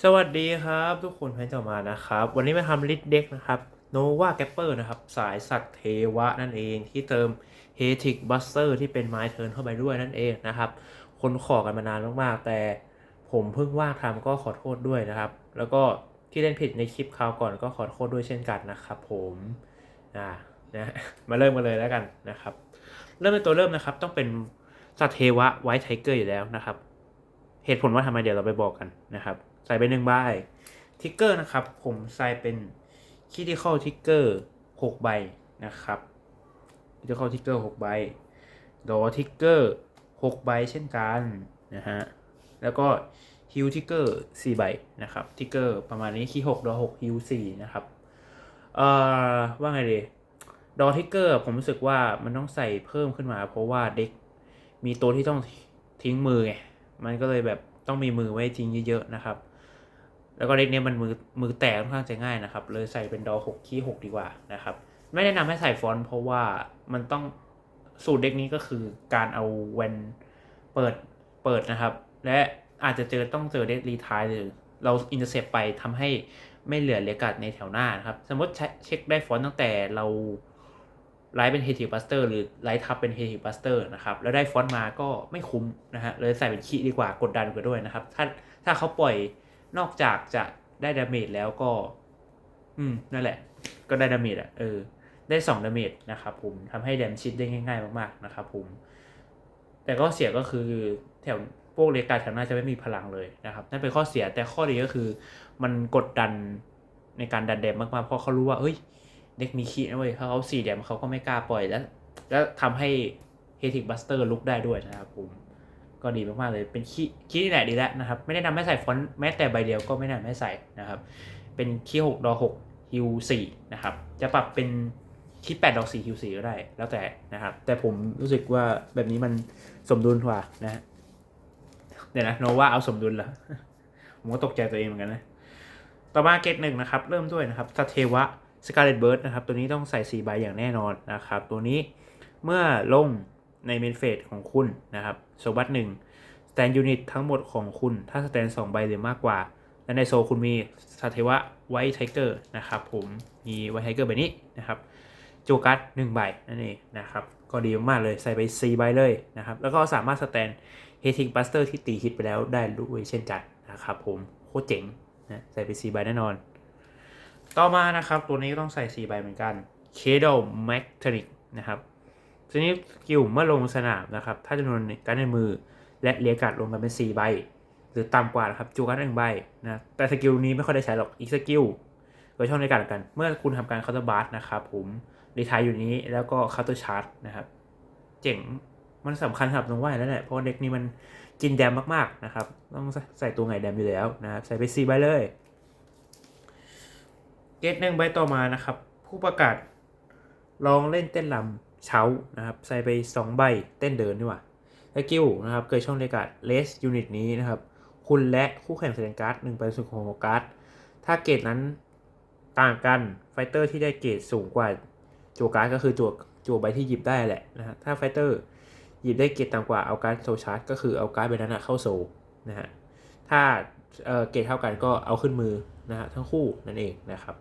สวัสดีครับ ทุกคนให้ต่อมานะครับ วันนี้มาทำลิสเด็กนะครับโนวาแกปเปอร์นะครับ สายสัตเทวะนั่นเองที่เติมเฮติกบัสเตอร์ที่เป็นไม้เทิร์นเข้าไปด้วยนั่นเองนะครับ คนขอกันมานานมากๆ แต่ผมเพิ่งว่างทำก็ขอโทษด้วยนะครับ แล้วก็ที่เล่นผิดในคลิปคราวก่อนก็ขอโทษด้วยเช่นกันนะครับผมอ่านะมาเริ่มกันเลยแล้วกันนะครับ เริ่มเป็นตัวเริ่มนะครับ ต้องเป็นสัตเทวะไวท์ไทเกอร์อยู่แล้วนะครับ เหตุผลว่าทำไมเดี๋ยวเราไปบอกกันนะครับ ใส่ไปหนึ่งใบทิกเกอร์นะครับ ผมใส่เป็นคิติคอลทิกเกอร์หกใบนะครับคิติคอลทิกเกอร์หกใบดอทิกเกอร์หกใบเช่นกันนะฮะแล้วก็ฮิวทิกเกอร์สี่ใบนะครับทิกเกอร์ประมาณนี้คีหกดอหกฮิวสี่นะครับเอ่อว่าไงดีดอทิกเกอร์ผมรู้สึกว่ามันต้องใส่เพิ่มขึ้นมา เพราะว่าเด็กมีตัวที่ต้องทิ้งมือไงมันก็เลยแบบต้องมีมือไว้ทิ้งเยอะๆนะครับ แล้วก็เด็กเนี้ยมันมือมือแตกค่อนข้างจะง่ายนะครับ เลยใส่เป็นดอหกขี้หกดีกว่านะครับ ไม่แนะนำให้ใส่ฟอนต์เพราะว่ามันต้องสูตรเด็กนี้ก็คือการเอาเวนเปิดเปิดนะครับ และอาจจะเจอต้องเจอเด็กรีทายหรือเราอินเตอร์เซปไปทำให้ไม่เหลือเลกัดในแถวหน้านะครับ สมมติเช็คได้ฟอนต์ตั้งแต่เราไลฟ์เป็นเฮติบัสเตอร์หรือไลฟ์ทับเป็นเฮติบัสเตอร์นะครับ แล้วได้ฟอนต์มาก็ไม่คุ้มนะฮะเลยใส่เป็นคีดีกว่ากดดันกว่าด้วยนะครับ ถ้าถ้าเขาปล่อย นอกจากจะได้ดาเมจแล้วก็ อืม นั่นแหละ ก็ได้ดาเมจอะ เออ ได้สองดาเมจนะครับผมทำให้แดมชิดได้ง่าย ๆ มากๆนะครับผม แต่ก็เสียก็คือแถวพวกเรกาแถวหน้าจะไม่มีพลังเลยนะครับ นั่นเป็นข้อเสียแต่ข้อดีก็คือ มันกดดันในการดันแดมมากๆเพราะเขารู้ว่า เอ้ย เด็กมีคีนะเว้ยถ้าเขาสี่แดมเขาก็ไม่กล้าปล่อยแล้ว แล้วทำให้เฮติกบัสเตอร์ลุกได้ด้วยนะครับผม ก็ดีมากๆเลยเป็นคีย์คีย์นี่แหละดีแล้วนะครับ ไม่ได้นำให้ใส่ฟอนต์แม้แต่ใบเดียวก็ไม่แนะนำให้ใส่นะครับ เป็นคีย์หกดอหกฮิวสี่นะครับ จะปรับเป็นคีย์แปดดอกสี่ฮิวสี่ก็ได้ แล้วแต่นะครับ แต่ผมรู้สึกว่าแบบนี้มันสมดุลกว่านะฮะเดี๋ยวนะโนว่าเอาสมดุลเหรอผมก็ตกใจตัวเองเหมือนกันนะ ต่อมาเกตหนึ่งนะครับ เริ่มด้วยนะครับสเทวะสกาเลตเบิร์ดนะครับ ตัวนี้ต้องใส่ 4 ใบอย่างแน่นอนนะครับ ตัวนี้เมื่อลง ในเมนเฟสของคุณนะครับโซบัตหนึ่งสแตนยูนิตทั้งหมดของคุณถ้าสแตนสองใบหรือมากกว่า และในโซคุณมีสเทวะไวท์ไทเกอร์นะครับผมมีไวท์ไทเกอร์ใบนี้นะครับโจกัสหนึ่งใบนั่นเองนะครับก็ดีมากเลยใส่ไป 4 ใบเลยนะครับ แล้วก็สามารถสแตนเฮทิงบัสเตอร์ที่ตีฮิตไปแล้วได้ด้วยเช่นกันนะครับผมโคตรเจ๋งนะใส่ไป 4 ใบแน่นอน ต่อมานะครับ ตัวนี้ก็ต้องใส่ 4 ใบเหมือนกัน k a d o m a c t o n i c นะครับ ทีนี้สกิลเมื่อลงสนามนะครับ ถ้าจำนวนการในมือและเรียกการ์ดรวมกันเป็น 4 ใบ หรือต่ำกว่านะครับจูการ์ดหนึ่งใบนะแต่สกิลนี้ไม่ค่อยได้ใช้หรอกอีกสกิลโดยช่องในการกัน เมื่อคุณทำการเคาน์เตอร์บาร์นะครับผมรีทายอยู่นี้แล้วก็เคาน์เตอร์ชาร์จนะครับ เจ๋งมันสำคัญสำหรับน้องว่ายแล้วแหละเพราะเด็กนี้มันกินแดมมากๆนะครับ ต้องใส่ตัวไงแดมอยู่แล้วนะครับใส่ไป4ใบเลยเกตหนึ่งใบต่อมานะครับ ผู้ประกาศลองเล่นเต้นลำ เช้านะครับ ใส่ไป 2 ใบเต้นเดินดีกว่าสกิลนะครับเกิดช่องในการเลสยูนิตนี้นะครับ คุณและคู่แข่งแสดงการ์ดหนึ่งไปสุดของการ์ดถ้าเกรดนั้นต่างกันไฟเตอร์ที่ได้เกรดสูงกว่าจั่วการ์ดก็คือจั่วจั่วใบที่หยิบได้แหละนะฮะถ้าไฟเตอร์หยิบได้เกรดต่ำกว่าเอาการ์ดโซชาร์จก็คือเอาการ์ดใบนั้นเข้าโซนะฮะถ้าเออเกรดเท่ากันก็เอาขึ้นมือนะฮะทั้งคู่นั่นเองนะครับ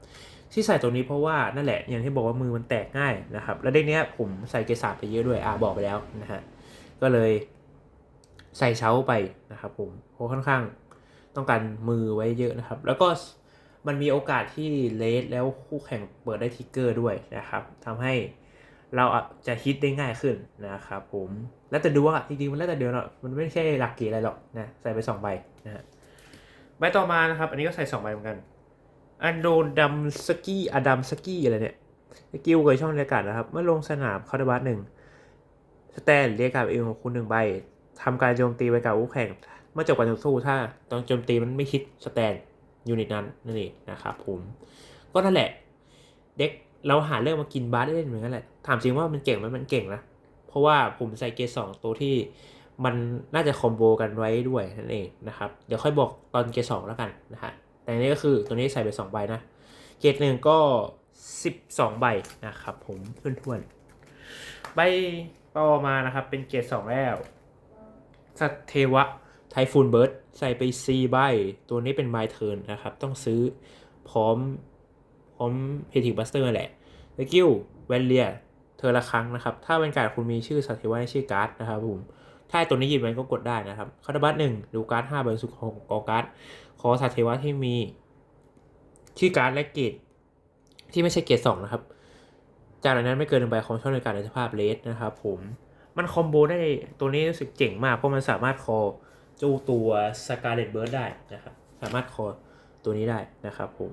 ที่ใส่ตัวนี้เพราะว่านั่นแหละอย่างที่บอกว่ามือมันแตกง่ายนะครับ แล้วเด็กเนี้ยผมใส่เกสาไปเยอะด้วยอ่าบอกไปแล้วนะฮะก็เลยใส่เช้าไปนะครับผมเพราะค่อนข้างต้องการมือไว้เยอะนะครับ แล้วก็มันมีโอกาสที่เลสแล้วคู่แข่งเปิดได้ทิกเกอร์ด้วยนะครับทำให้เราจะฮิตได้ง่ายขึ้นนะครับผมแล้วแต่ดูว่าจริงๆมันแล้วแต่เดือนหรอกมันไม่ใช่หลักกี่อะไรหรอกนะใส่ไปสองใบนะฮะใบต่อมานะครับ อันนี้ก็ใส่สองใบเหมือนกัน อันโดดัมสกี้อดัมสกี้อะไรเนี่ยสกิลเกิดช่องเรียการดนะครับ เมื่อลงสนามคาร์บัสหนึ่งสแตนเรียกการดเองของคุณหนึ่งใบทำการโจมตีไปกับคู่แข่ง เมื่อจบการต่อสู้ถ้าตอนโจมตีมันไม่คิดสแตนยูนิตนั้นนั่นเองนะครับผม ก็นั่นแหละ เด็กเราหาเรื่องมากินบาสได้เล่นเหมือนกันแหละ ถามจริงว่ามันเก่งไหมมันเก่งนะ เพราะว่าผมใส่เกสองตัวที่มันน่าจะคอมโบกันไว้ด้วยนั่นเองนะครับ เดี๋ยวค่อยบอกตอนเกสองแล้วกันนะฮะ อันนี้ก็คือตัวนี้ใส่ไป2ใบนะ เกรดหนึ่งก็ 12 ใบนะครับ ผมเพื่อนทวนๆใบต่อมานะครับ เป็นเกรด2แล้วสัตเทวะไทฟูนเบิร์ดใส่ไป 4 ใบ ตัวนี้เป็น My Turn นนะครับ ต้องซื้อพร้อมพร้อมเพทิกบัสเตอร์แหละสกิลแวนเลียเธอละครั้งนะครับ ถ้าเป็นการคุณมีชื่อสัตว์เทวะในชื่อการ์ดนะครับผม ถ้าตัวนี้ยิบมันก็กดได้นะครับคาร์ดบัสหนึ่งดูการ์ดห้าใบสุดของกอการ์ดขอสัตว์เทวะที่มี ชื่อการ์ดและเกรดที่ไม่ใช่เกรดสองนะครับ จากนั้นไม่เกินหนึ่งใบของช่องในการในสภาพเลสนะครับผมมันคอมโบได้ตัวนี้รู้สึกเจ๋งมาก เพราะมันสามารถคอจูตัวสกาเลตเบิร์ดได้นะครับ สามารถคอตัวนี้ได้นะครับผม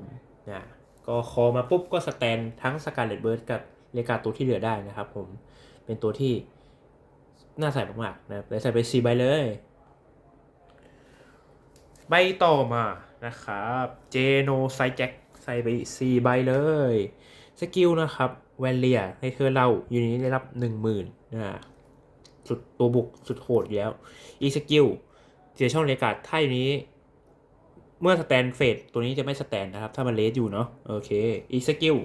นะก็คอมาปุ๊บก็สแตนทั้งสกาเลตเบิร์ดกับเลกาตัวที่เหลือได้นะครับผมเป็นตัวที่ น่าใส่มากๆนะครับเลยใส่ไปสี่ใบเลย ใบต่อมานะครับเจโนไซแจ็คใส่ไปสี่ใบเลย สกิลนะครับแวนเลียในเธอเราอยู่นี้ได้รับหนึ่งหมื่นนะสุดตัวบุกสุดโหดอยู่แล้ว อีสกิลเสียช่องเลกาดถ้าอยู่นี้ เมื่อสแตนเฟดตัวนี้จะไม่สแตนนะครับ ถ้ามันเลสอยู่เนาะโอเค อีสกิล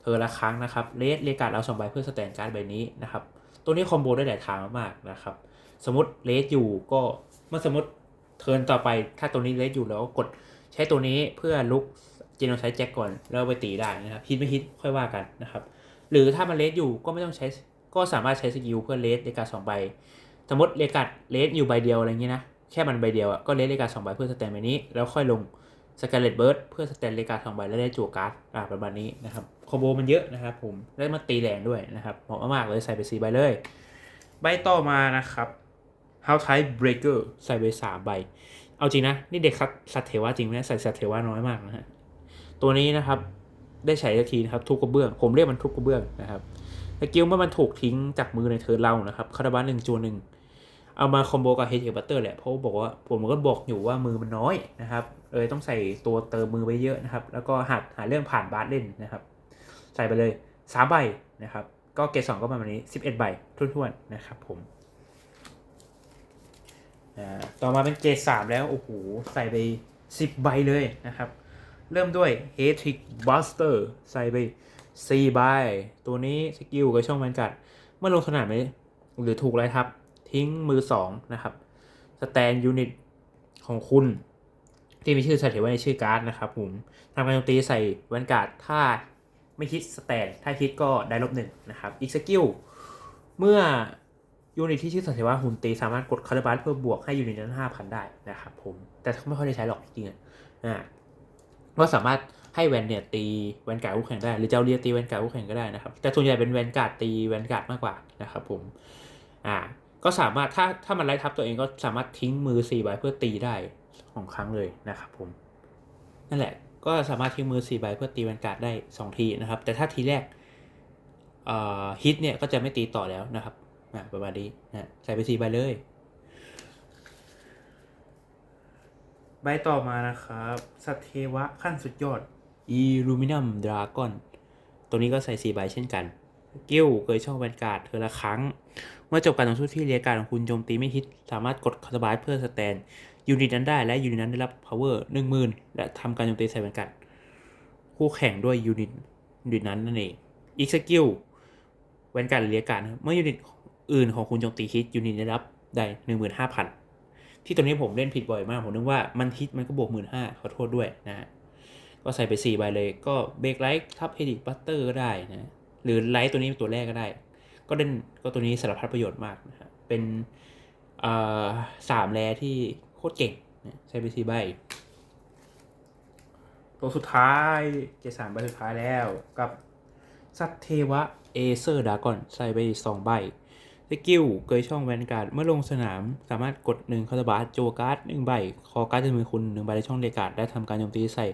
เธอละครั้งนะครับเลสเลกาดเอาสองใบเพื่อสแตนการ์ดใบนี้นะครับ ตัวนี้คอมโบได้หลายทางมากๆนะครับ สมมติเลสอยู่ก็เมื่อสมมติเทิร์นต่อไปถ้าตัวนี้เลสอยู่แล้วก็กดใช้ตัวนี้เพื่อลุกเจโนไซแจ็คก่อนแล้วไปตีได้นะครับฮิตไม่ฮิตค่อยว่ากันนะครับ หรือถ้ามันเลสอยู่ก็ไม่ต้องใช้ก็สามารถใช้สกิลเพื่อเลสเลกาสองใบ สมมติเลกาเลสอยู่ใบเดียวอะไรอย่างนี้นะแค่มันใบเดียวอะก็เลสเลกาสองใบเพื่อสแตนใบนี้แล้วค่อยลง สกาเลตเบิร์ดเพื่อสแตนเลกาสองใบแล้วได้จั่วการ์ดอ่าประมาณนี้นะครับคอมโบมันเยอะนะครับผมได้มาตีแรงด้วยนะครับเหมาะมากๆเลยใส่ไปสี่ใบเลย ใบต่อมานะครับ How Type Breaker ใส่ไปสามใบ เอาจริงนะ นี่เด็กสัตเทวะจริงไหมใส่สัตเทวะน้อยมากนะฮะตัวนี้นะครับได้ใช้ทีนะครับทุกกระเบื้อง ผมเรียกมันทุกกระเบื้องนะครับสกิลเมื่อมันถูกทิ้งจากมือในเทิร์นเรานะครับคาราบาหนึ่งจูหนึ่ง เอามาคอมโบกับเฮดเทบัตเตอร์แหละเพราะบอกว่าผมก็บอกอยู่ว่ามือมันน้อยนะครับเออต้องใส่ตัวเติมมือไปเยอะนะครับ แล้วก็หัดหาเรื่องผ่านบาสเล่นนะครับ ใส่ไปเลยสามใบนะครับ ก็เกรดสองก็ประมาณนี้สิบเอ็ดใบทุ่นๆนะครับผมอ่าต่อมาเป็นเกรดสามแล้ว โอ้โห ใส่ไปสิบใบเลยนะครับ เริ่มด้วย h a t r i c Buster ใส่ไปสี่ใบตัวนี้สกิลกับช่องแวนกัด เมื่อลงสนามไหมหรือถูกไล่ทับ ทิ้งมือสองนะครับสแตนยูนิตของคุณที่มีชื่อใส่ไว้ในชื่อการ์ดนะครับผมทำการโจมตีใส่แวนการ์ดถ้าไม่คิดสแตนถ้าคิดก็ได้ลบหนึ่งนะครับอีกสกิลเมื่อยูนิตที่ชื่อสัตว์เทวะหุ่นตีสามารถกดคาร์บัสเพื่อบวกให้ยูนิตนั้นห้าพันได้นะครับผมแต่ไม่ค่อยได้ใช้หรอกจริงๆอะอ่าก็สามารถให้แวนเนี่ยตีแวนการ์ดคู่แข่งได้ หรือเจ้าเรียตีแวนการ์ดคู่แข่งก็ได้นะครับแต่ส่วนใหญ่เป็นแวนการ์ดตีแวนการ์ดมากกว่านะครับผมอ่า ก็สามารถถ้าถ้ามันไล่ทับตัวเองก็สามารถทิ้งมือสี่ใบเพื่อตีได้ของครั้งเลยนะครับผมนั่นแหละก็สามารถทิ้งมือสี่ใบเพื่อตีแวนการ์ดได้สองทีนะครับ แต่ถ้าทีแรกเอ่อฮิตเนี่ยก็จะไม่ตีต่อแล้วนะครับอ่าประมาณนี้นะใส่ไปสี่ใบเลย ใบต่อมานะครับสัตว์เทวะขั้นสุดยอด Illuminum Dragon ตัวนี้ก็ใส่สี่ใบเช่นกัน กิ้วเคยช่องแวนการ์ดเธอละครั้งเมื่อจบการต่อสู้ที่เรียการของคุณโจมตีไม่ฮิต สามารถกดคาร์บายเพื่อสแตนยูนิตนั้นได้และยูนิตนั้นได้รับ power หนึ่งหมื่นและทำการโจมตีใส่แวนการคู่แข่งด้วยยูนิตยูนิตนั้นนั่นเอง อีกสกิลแวนการเรียการเมื่อยูนิตอื่นของคุณโจมตีฮิตยูนิตได้รับได้หนึ่งหมื่นห้าพันที่ตรงนี้ผมเล่นผิดบ่อยมาก ผมนึกว่ามันฮิตมันก็บวกหมื่นห้าขอโทษด้วยนะฮะก็ใส่ไปสี่ใบเลยก็เบรกไลท์ทับเฮดิกบัตเตอร์ก็ได้นะ หรือไลท์ตัวนี้เป็นตัวแรกก็ได้ ก็เล่นก็ตัวนี้สารพัดประโยชน์มากนะฮะเป็นสามแร่ที่โคตรเก่งใช้ไปสี่ใบ ตัวสุดท้ายเจสามใบสุดท้ายแล้วกับสัตเทวะเอเซอร์ดากอนใส่ไปสองใบสกิลเกยช่องแวนการ์ดเมื่อลงสนามสามารถกดหนึ่งคาร์บาสโจการ์ดหนึ่งใบ คอการ์ดจากมือคุณหนึ่งใบในช่องเลกาดได้ทำการโจมตีใส่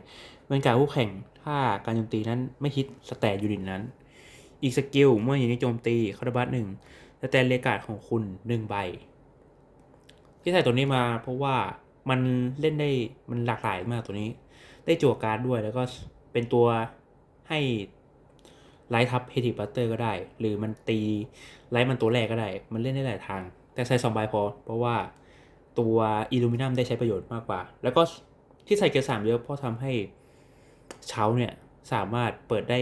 แวนการ์ดคู่แข่ง ถ้าการโจมตีนั้นไม่ฮิตสแตทยูนิตนั้น อีกสกิลเมื่ออยู่ในโจมตีคาร์บาสหนึ่งสแตนเลกาดของคุณหนึ่งใบ ที่ใส่ตัวนี้มาเพราะว่ามันเล่นได้มันหลากหลายมากตัวนี้ ได้จั่วการ์ดด้วยแล้วก็เป็นตัวให้ไลท์ทับเฮติบัตเตอร์ก็ได้ หรือมันตีไลท์มันตัวแรกก็ได้ มันเล่นได้หลายทาง แต่ใส่สองใบพอ เพราะว่าตัวอิลูมินัมได้ใช้ประโยชน์มากกว่า แล้วก็ที่ใส่เกียร์สามเยอะเพราะทำให้เช้าเนี่ยสามารถเปิดได้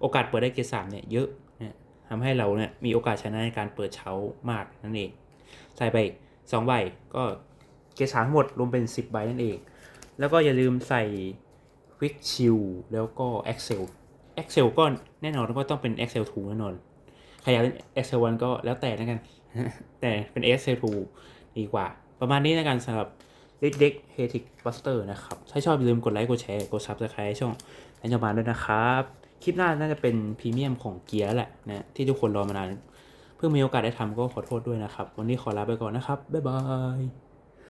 โอกาสเปิดได้เกียร์สามเนี่ยเยอะนะทำให้เราเนี่ยมีโอกาสชนะในการเปิดเช้ามากนั่นเอง ใส่ไปสองใบก็เกรดสามหมดรวมเป็น 10 ใบนั่นเอง แล้วก็อย่าลืมใส่ Quick Chill แล้วก็ Excel Excel ก็แน่นอนว่าต้องเป็น Excel 2แน่นอน ใครอยากเล่น Excel 1ก็แล้วแต่แล้วกัน แต่เป็น Excel 2ดีกว่า ประมาณนี้แล้วกันสำหรับเด็กๆ Hatic Buster นะครับ ถ้าชอบอย่าลืมกดไลค์ กดแชร์ กด Subscribe ช่องแอนจบานด้วยนะครับ คลิปหน้าน่าจะเป็นพรีเมียมของเกียร์แหละนะที่ทุกคนรอมานาน เพิ่งมีโอกาสได้ทำก็ขอโทษด้วยนะครับ วันนี้ขอลาไปก่อนนะครับ บ๊ายบาย